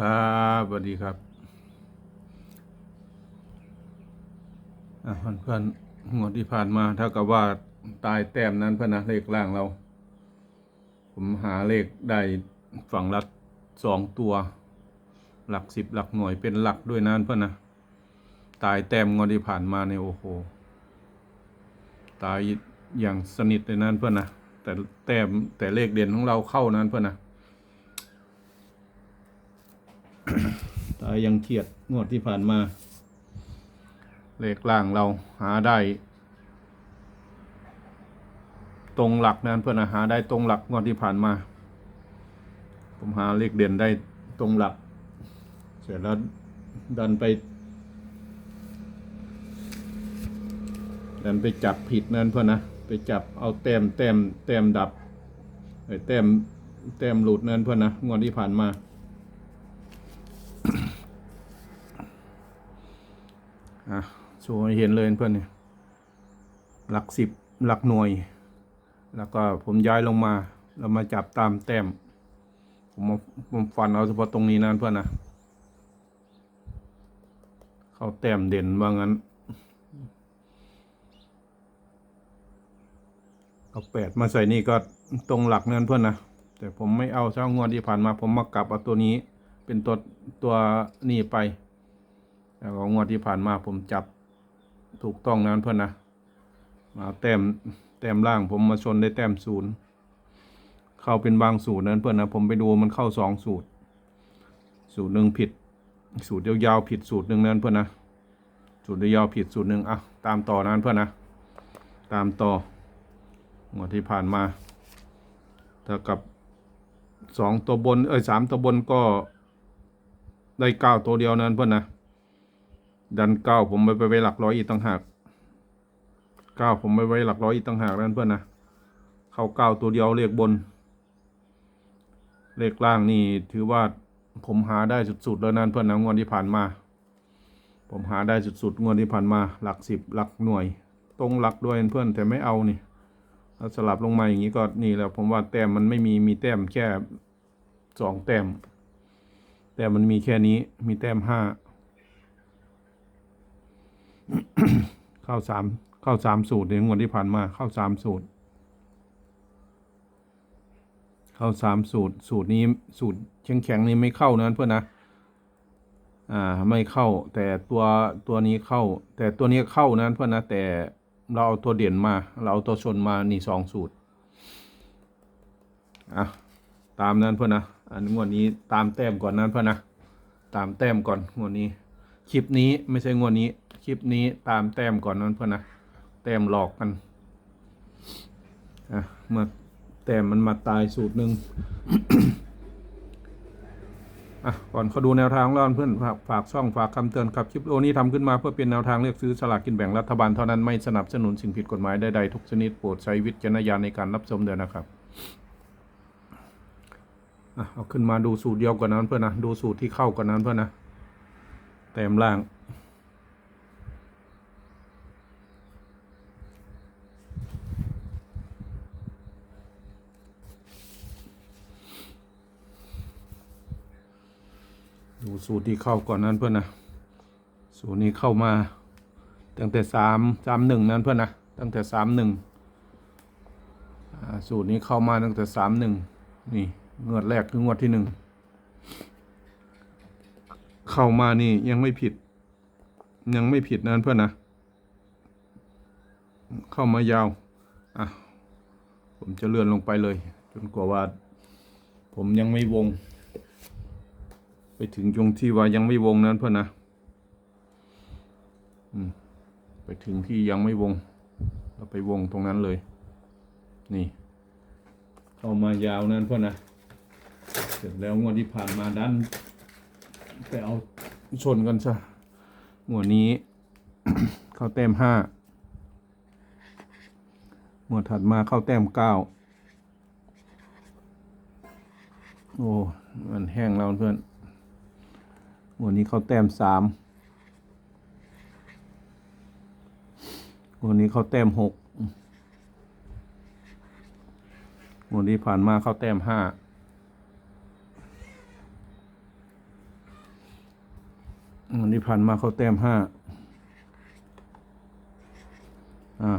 ครับสวัสดีครับเพื่อนๆงวดที่ผ่านมาถ้ากับว่าตายแต้มนั้นเพื่อนนะเลขล่างเรา ผมหาเลขได้ฝั่งละสองตัว หลักสิบหลักหน่วยเป็นหลักด้วยนั้นเพื่อนนะตายแต้มงวดที่ผ่านมาในโอ้โหตายอย่างสนิทเลยนั้นเพื่อนนะแต่แต้มแต่เลขเด่นของเราเข้านั้นเพื่อนนะ ตายยังเครียดงวดที่ผ่านมา เลขล่างเราหาได้ ตรงหลักนั้นเพื่อนนะหาได้ตรงหลักงวดที่ผ่านมา ผมหาเลขเด่นได้ตรงหลัก เสร็จแล้วดันไปดันไปจับผิดนั่นเพื่อนนะไปจับเอาแต้มแต้มแต้มดับไอ้แต้มแต้มหลุดนั่นเพื่อนนะงวดที่ผ่านมา อะโชว์ให้เห็นเลยเพื่อนเนี่ยหลักสิบหลักหน่วย แล้วก็ผมย้ายลงมาแล้วมาจับตามแต้ม ผมมาผมฟันเอาเฉพาะตรงนี้นั่นเพื่อนนะเข้าแต้มเด่นว่างั้นเอาแปดมาใส่นี่ก็ตรงหลักนั่นเพื่อนนะแต่ผมไม่เอาเช้างวดที่ผ่านมา ผมมากลับเอาตัวนี้ เป็นตัวตัวนี่ไป แล้วก็งวดที่ผ่านมาผมจับถูกต้องนั้นเพื่อนนะมาแต้มแต้มล่างผมมาชนได้แต้มศูนย์เข้าเป็นบางสูตรนั้นเพื่อนนะผมไปดูมันเข้าสองสูตร สูตรหนึ่งผิด สูตรยาวๆผิดสูตรหนึ่งนั้นเพื่อนนะสูตรยาวผิดสูตรหนึ่งอะตามต่อนั้นเพื่อนนะตามต่องวดที่ผ่านมาถ้ากับสองตัวบนเอ้ยสามตัวบนก็ได้เก้าตัวเดียวนั้นเพื่อนนะ ดันเก้าผมไปไปไว้หลักร้อยอีกต่างหากเก้าผมไปไว้หลักร้อยอีกต่างหากนั่นเพื่อนนะเข้าเก้าตัวเดียวเลขบน เลขล่างนี่ถือว่าผมหาได้สุดๆแล้วนั่นเพื่อนนะงวดที่ผ่านมา ผมหาได้สุดๆงวดที่ผ่านมา หลักสิบหลักหน่วย ตรงหลักด้วยเพื่อนแต่ไม่เอานี่ถ้าสลับลงมาอย่างนี้ก็นี่แหละผมว่าแต้มมันไม่มีมีแต้มแค่สองแต้ม แต่มันมีแค่นี้มีแต้มห้า เข้าสามเข้าสามสูตรในงวดที่ผ่านมาเข้าสามสูตร เข้าสามสูตร สูตรนี้สูตรแข็งแข็งๆนี้ไม่เข้านะเพื่อนนะอ่าไม่เข้า แต่ตัวตัวนี้เข้า แต่ตัวนี้เข้านะเพื่อนนะแต่เราเอาตัวเด่นมา เราเอาตัวชนมานี่สองสูตรอะตามนั้นเพื่อนนะอันงวดนี้ตามแต้มก่อนนั้นเพื่อนนะตามแต้มก่อนงวดนี้ คลิปนี้ไม่ใช่งวดนี้ คลิปนี้ตามแต้มก่อนนั้นเพื่อนนะแต้มหลอกกันอะเมื่อแต้มมันมาตายสูตรหนึ่งอะก่อนเขาดูแนวทางแล้วเพื่อนฝากช่องฝากคำเตือนครับคลิปโอนี้ทำขึ้นมาเพื่อเป็นแนวทางเลือกซื้อสลากกินแบ่งรัฐบาลเท่านั้นไม่สนับสนุนสิ่งผิดกฎหมายใดๆทุกชนิดโปรดใช้วิจารณญาณในการรับชมเดือนนะครับอะเอาขึ้นมาดูสูตรเดียวก่อนนั้นเพื่อนนะดูสูตรที่เข้าก่อนนั้นเพื่อนนะ แต้มล่าง ดูสูตรที่เข้าก่อนนั้นเพื่อนนะ สูตรนี้เข้ามาตั้งแต่สามสามหนึ่งนั้นเพื่อนนะ ตั้งแต่สามหนึ่งสูตรนี้เข้ามาตั้งแต่สามหนึ่งนี่งวดแรกคืองวดที่หนึ่ง เข้ามานี่ยังไม่ผิด ยังไม่ผิดนั้นเพื่อนนะ เข้ามายาว อะ ผมจะเลื่อนลงไปเลย จนกว่าว่าผมยังไม่วง ไปถึงตรงที่ว่ายังไม่วงนั้นเพื่อนนะอืมไปถึงที่ยังไม่วง เราไปวงตรงนั้นเลย นี่ เข้ามายาวนั้นเพื่อนนะ เสร็จแล้วงวดที่ผ่านมาดัน ไปเอาชนกันซะงวดนี้ เข้าแต้มห้างวดถัดมาเข้าแต้มเก้าโอ้ มันแห้งแล้วเพื่อนหมวันนี้เขาแต้มสามหมวันนี้เขาแต้มหกหมวันนี้ผ่านมาเขาแต้มห้า วันที่ผ่านมาเขาแต้มห้าอ่า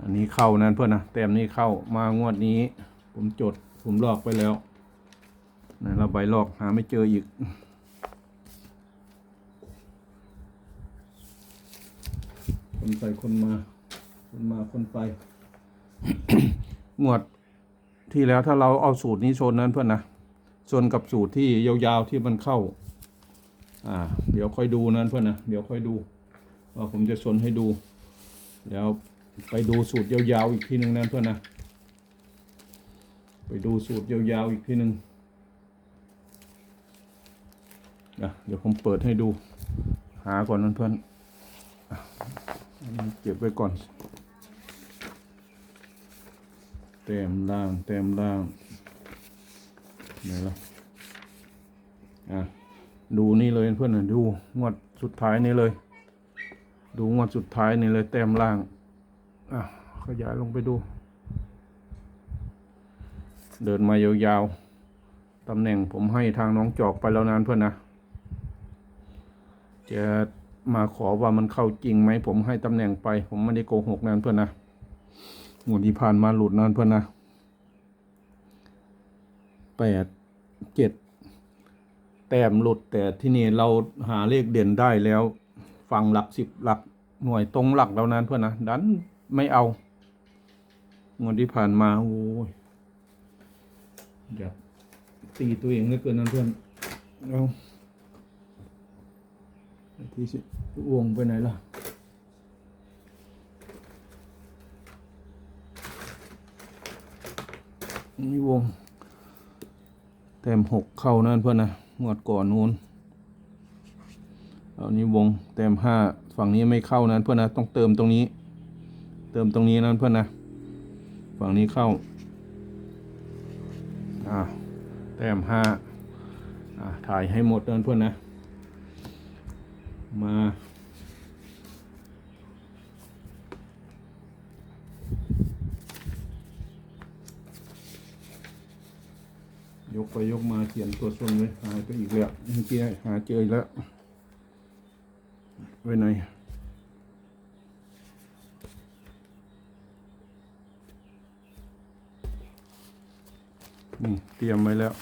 อันนี้เข้านั้นเพื่อนนะแต้มนี้เข้ามางวดนี้ ผมจดผมลอกไปแล้วนะเราใบลอกหาไม่เจออีกคนไปคนมา คนมาคนไปงวดที่แล้วถ้าเราเอาสูตรนี้ชนนั้นเพื่อนนะชนกับสูตรที่ยาวๆที่มันเข้า อ่า เดี๋ยวค่อยดูนั้นเพื่อนนะ เดี๋ยวค่อยดูว่าผมจะชนให้ดูแล้วไปดูสูตรยาวๆอีกทีหนึ่งนั้นเพื่อนนะ ไปดูสูตรยาวๆอีกทีหนึ่งอะเดี๋ยวผมเปิดให้ดู หาก่อนนั้นเพื่อนเก็บไว้ก่อน เต็มล่าง เต็มล่างไหนล่ะอะ ดูนี่เลยเพื่อนนะดูงวดสุดท้ายนี่เลย ดูงวดสุดท้ายนี่เลยเต็มล่างอะขยายลงไปดู เดินมายาวๆตำแหน่งผมให้ทางน้องจอกไปแล้วนานเพื่อนนะจะมาขอว่ามันเข้าจริงไหมผมให้ตำแหน่งไป ผมไม่ได้โกหกนานเพื่อนนะงวดที่ผ่านมาหลุดนานเพื่อนนะแปดเจ็ด แต้มหลุดแต่ที่นี่เราหาเลขเด่นได้แล้วฟังหลักสิบหลักหน่วยตรงหลักแล้วนั้นเพื่อนนะดันไม่เอางวดที่ผ่านมาโอ้ยอยากตีตัวเองเหลือเกินนั้นเพื่อนเอาที่สิวงไปไหนล่ะนี่วง แต้มหกเข้านั่นเพื่อนนะ งวดก่อนนู้นเอานี้วงเต็มห้าฝั่งนี้ไม่เข้านั้นเพื่อนนะต้องเติมตรงนี้ เติมตรงนี้นั้นเพื่อนนะฝั่งนี้เข้าอ่าแต้มห้าอ่าถ่ายให้หมดนั้นเพื่อนนะ มา ยกไปยกมาเขียนตัวตนไว้หายไปอีกแล้วเมื่อกี้หาเจออีกแล้ว ไว้ไหนนี่เตรียมไว้แล้ว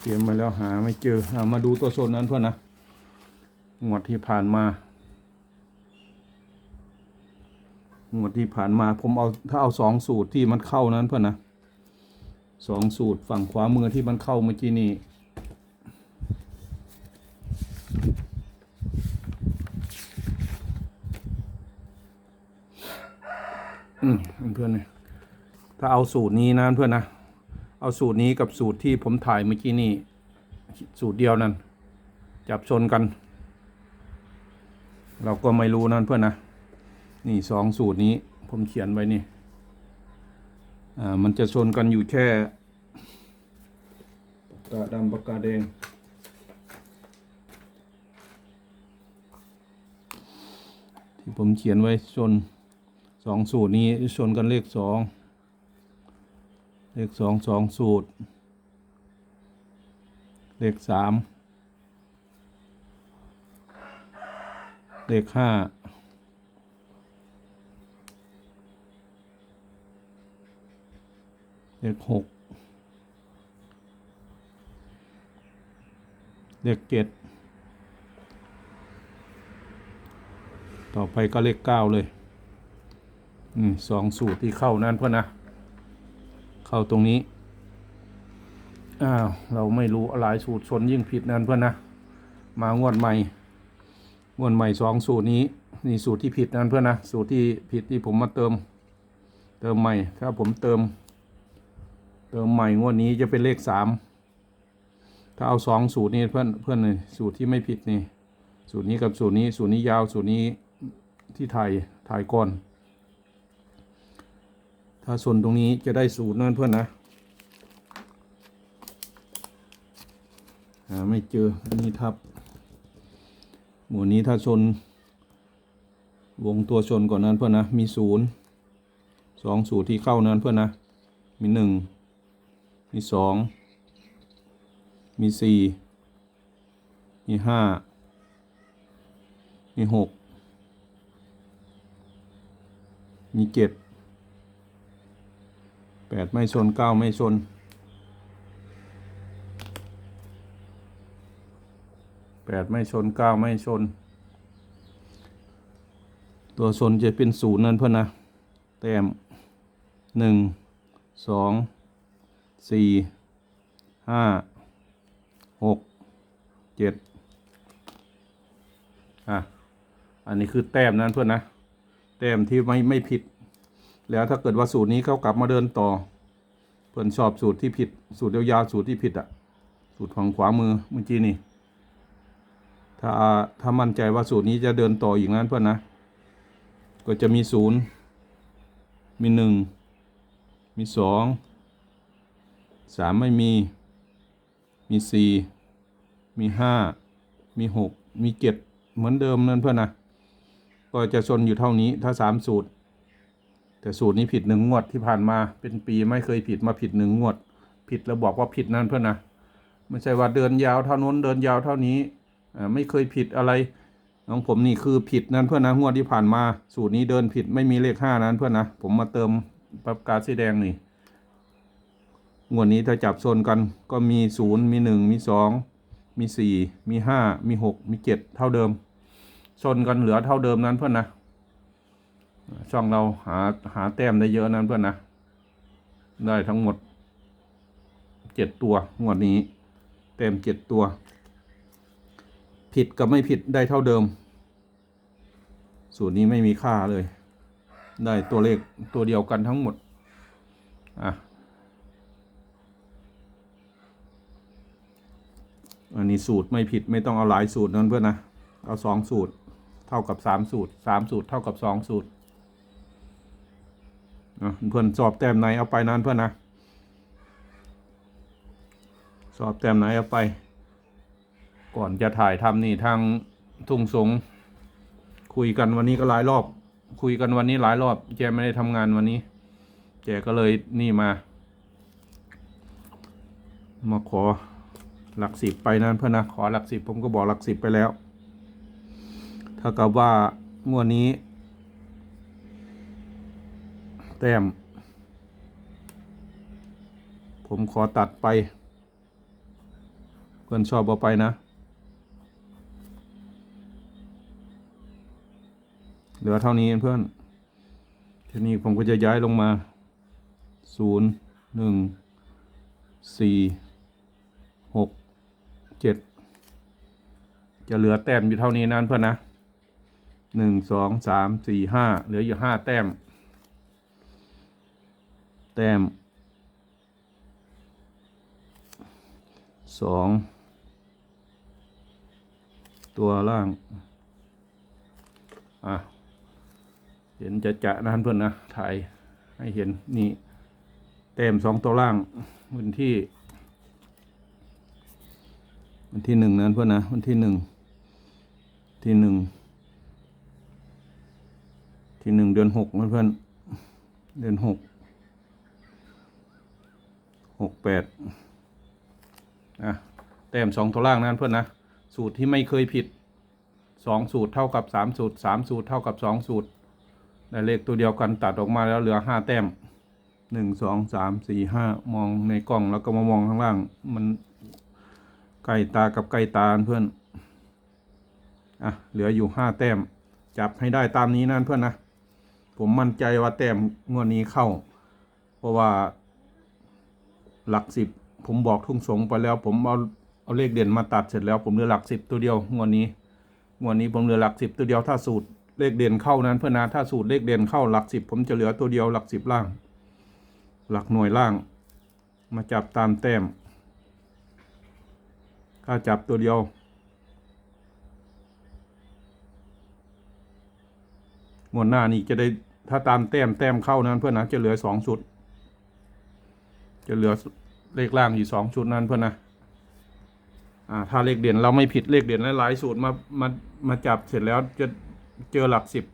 เตรียมไว้แล้วหาไม่เจออามาดูตัวโซนนั้นเพื่อนนะงวดที่ผ่านมางวดที่ผ่านมาผมเอาถ้าเอาสองสูตรที่มันเข้านั้นเพื่อนนะ สองสูตรฝั่งขวามือที่มันเข้าเมื่อกี้นี่อืมเพื่อนเนี่ยถ้าเอาสูตรนี้นะเพื่อนนะ เอาสูตรนี้กับสูตรที่ผมถ่ายเมื่อกี้นี่สูตรเดียวนั่นจับชนกัน เราก็ไม่รู้นั่นเพื่อนนะ นี่สองสูตรนี้ผมเขียนไว้นี่ มันจะชนกันอยู่แค่ปากกาดำปากกาแดง ที่ผมเขียนไว้ชนสองสูตรนี้ชนกันเลขสองเลขสองสองสูตร เลขสามเลขห้า เลขหกเลขเจ็ดต่อไปก็เลขเก้าเลยอืมสองสูตรที่เข้านั่นเพื่อนนะ เข้าตรงนี้ อ้าว เราไม่รู้อะไรสูตรชนยิ่งผิดนั่นเพื่อนนะ มางวดใหม่ งวดใหม่สองสูตรนี้นี่สูตรที่ผิดนั่นเพื่อนนะ สูตรที่ผิดที่ผมมาเติม เติมใหม่ ถ้าผมเติม เติมใหม่งวดนี้จะเป็นเลขสามถ้าเอาสองสูตรนี้เพื่อนเพื่อนเลยสูตรที่ไม่ผิดนี่ สูตรนี้กับสูตรนี้ สูตรนี้ยาวสูตรนี้ที่ถ่ายถ่ายก่อน ถ้าส่วนตรงนี้จะได้สูตรนั่นเพื่อนนะหาไม่เจออันนี้ทับ หมวดนี้ถ้าชน วงตัวชนก่อนนั้นเพื่อนนะ มีศูนย์สองสูตรที่เข้านั้นเพื่อนนะ มีหนึ่ง มีสองมีสี่มีห้ามีหกมีเจ็ดแปดไม่ชนเก้าไม่ชนแปดไม่ชนเก้าไม่ชน ตัวชนจะเป็นศูนย์นั่นเพื่อนนะ แต้มหนึ่งสอง สี่ห้าหกเจ็ดอะ อันนี้คือแต้มนั้นเพื่อนนะ แต้มที่ไม่ไม่ผิด แล้วถ้าเกิดว่าสูตรนี้เขากลับมาเดินต่อ เพื่อนชอบสูตรที่ผิด สูตรยาวๆสูตรที่ผิดอะสูตรของขวามือเมื่อกี้นี่ ถ้าถ้ามั่นใจว่าสูตรนี้จะเดินต่ออย่างนั้นเพื่อนนะ ก็จะมีศูนย์มีหนึ่งมีสอง สามไม่มี มีสี่มีห้ามีหกมีเจ็ดเหมือนเดิมนั่นเพื่อนนะ ก็จะชนอยู่เท่านี้ถ้าสามสูตร แต่สูตรนี้ผิดหนึ่งงวดที่ผ่านมาเป็นปีไม่เคยผิดมาผิดหนึ่งงวด ผิดแล้วบอกว่าผิดนั่นเพื่อนนะไม่ใช่ว่าเดินยาวเท่านู้นเดินยาวเท่านี้ไม่เคยผิดอะไรของผมนี่คือผิดนั่นเพื่อนนะงวดที่ผ่านมา สูตรนี้เดินผิดไม่มีเลขห้านั้นเพื่อนนะผมมาเติมปรับกาสีแดงนี่ งวดนี้ถ้าจับโซนกันก็มีศูนย์มีหนึ่งมีสองมีสี่มีห้ามีหกมีเจ็ดเท่าเดิมชนกันเหลือเท่าเดิมนั้นเพื่อนนะ ช่องเราหาหาแต้มได้เยอะนั้นเพื่อนนะ ได้ทั้งหมดเจ็ดตัวงวดนี้เต็มเจ็ดตัว ผิดกับไม่ผิดได้เท่าเดิม สูตรนี้ไม่มีค่าเลย ได้ตัวเลขตัวเดียวกันทั้งหมด อะ อันนี้สูตรไม่ผิดไม่ต้องเอาหลายสูตรนั่นเพื่อนนะเอาสองสูตร เท่ากับสามสูตรสามสูตรเท่ากับสองสูตรเพื่อนสอบแต้มไหนเอาไปนั้นเพื่อนนะสอบแต้มไหนเอาไป ก่อนจะถ่ายทำนี่ทางทุ่งสงคุยกันวันนี้ก็หลายรอบ คุยกันวันนี้หลายรอบแกไม่ได้ทำงานวันนี้แกก็เลยนี่มา มาขอ หลักสิบไปนั่นเพื่อนนะขอหลักสิบผมก็บอกหลักสิบไปแล้วถ้ากับว่างวดนี้ แต้ม ผมขอตัดไป เพื่อนชอบเอาไปนะ เหลือเท่านี้เพื่อนทีนี้ผมก็จะย้ายลงมาศูนย์หนึ่งสี่หก เจ็ดจะเหลือแต้มอยู่เท่านี้นั่นเพื่อนนะหนึ่งสองสามสี่ห้าเหลืออยู่ห้าแต้ม แต้มสองตัวล่าง อะ เห็นจะจะนะเพื่อนนะ ถ่ายให้เห็นนี่ แต้มสองตัวล่างวันที่ วันที่หนึ่งนั้นเพื่อนนะ วันที่หนึ่ง ที่หนึ่ง ที่หนึ่งเดือนหกนเพื่อน เดือนหก หกแปดอะ แต้มสองตัวล่างนั้นเพื่อนนะ สูตรที่ไม่เคยผิดสองสูตรเท่ากับสามสูตรสามสูตรเท่ากับสองสูตรได้เลขตัวเดียวกันตัดออกมาแล้วเหลือห้าแต้มหนึ่งสองสามสี่ห้ามองในกล้องแล้วก็มามองข้างล่างมัน ใกล้ตากับใกล้ตาเพื่อน อะ เหลืออยู่ห้าแต้ม จับให้ได้ตามนี้นั่นเพื่อนนะ ผมมั่นใจว่าแต้มงวดนี้เข้า เพราะว่า หลักสิบผมบอกทุ่งสงไปแล้ว ผมเอาเอาเลขเด่นมาตัดเสร็จแล้ว ผมเหลือหลักสิบตัวเดียวงวดนี้งวดนี้ผมเหลือหลักสิบตัวเดียวถ้าสูตรเลขเด่นเข้านั้นเพื่อนนะถ้าสูตรเลขเด่นเข้าหลักสิบผมจะเหลือตัวเดียวหลักสิบล่าง หลักหน่วยล่าง มาจับตามแต้ม ถ้าจับตัวเดียว งวดหน้านี่จะได้ถ้าตามแต้มแต้มเข้านั้นเพื่อนนะจะเหลือสองชุด จะเหลือเลขล่างอยู่สองชุดนั้นเพื่อนนะอ่าถ้าเลขเด่นเราไม่ผิดเลขเด่นหลายสูตรมามามาจับเสร็จแล้วจะเจอหลักสิบ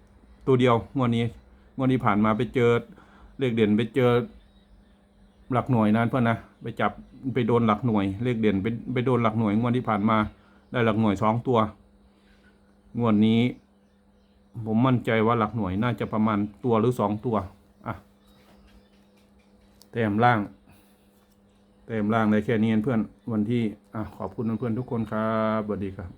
ตัวเดียวงวดนี้งวดนี้ผ่านมาไปเจอเลขเด่นไปเจอ หลักหน่วยนั้นเพื่อนนะไปจับไปโดนหลักหน่วยเลขเด่นไปไปโดนหลักหน่วยงวดที่ผ่านมา ได้หลักหน่วยสองตัว งวดนี้ ผมมั่นใจว่าหลักหน่วยน่าจะประมาณตัวหรือสองตัวอะแต้มล่างแต้มล่างได้แค่นี้เพื่อนวันที่อะขอบคุณเพื่อนทุกคนครับสวัสดีครับ